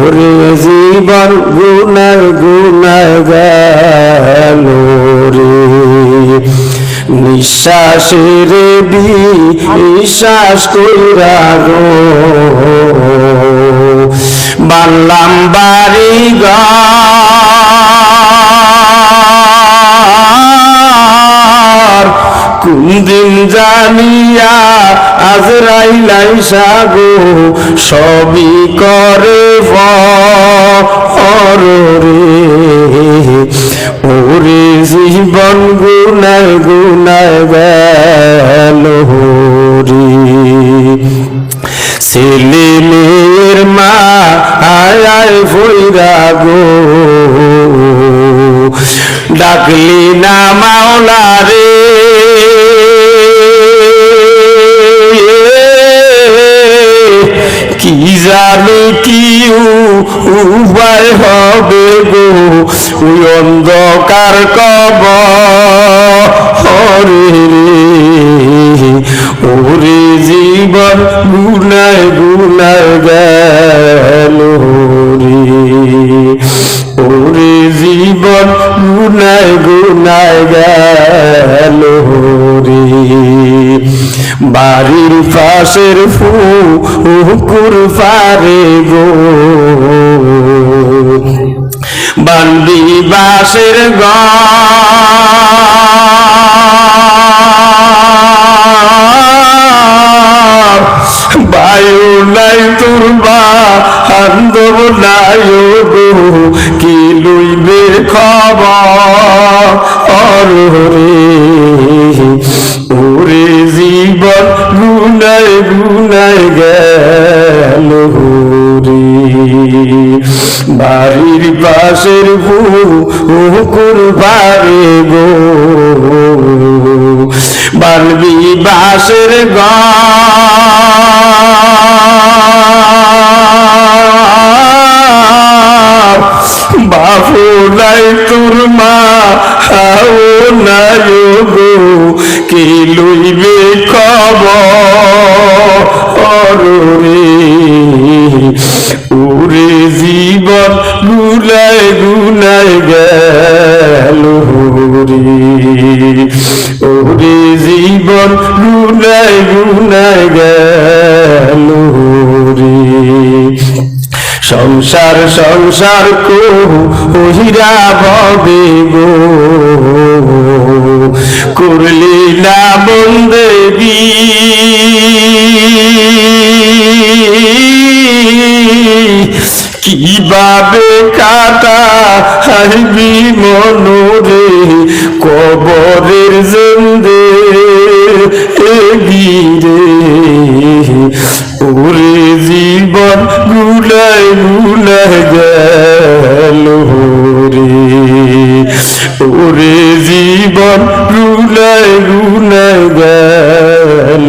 ওরে জীবন গুনার গুনার নিঃশ্বাস রে নিঃশ্বাসের বিশ্বাস কইরা গো। বানলাম বাড়ি ঘর। আজ রাইলাই সাগো সবই করে রে ওরে জীবন গুনায় গুনায় গেল রে ছেলে মেয়ের মা আয় আয় গো। ডাকলি না মাওলা রে। কি জানি কি উপায় হবে গো, ওই অন্ধকার কব হরে রে। ওরে জীবন গুনায় গুনায় গেল রে। ওরে জীবন গুনায় গুনায় গেল রে বাড়ির পাশের ফুকুর পারে গো। বান্দি বাসের বায়ু নাই, তুরবা আন্দব নাই গো। খবর রে ওরে জীবন গুনায় গুনায় গেল বাড়ির পাশের পুকুর বারে গো। বালবি বাসের বাবু নাই তোর মা, হাও নাই গো, কি লইবে খবর? রে ওরে জীবন গুলায় গুলায় গেল রে ওরে জীবন গুলায় গুলায় গেল সংসার সংসার কো ওহিরা ভবে গো। করলি না বন্দেবী কীভাবে কাটা হাইবি মনোরে, কবরের জন্দে এগিরে ওরে জীবন জীবন রুলে রুলে গেল।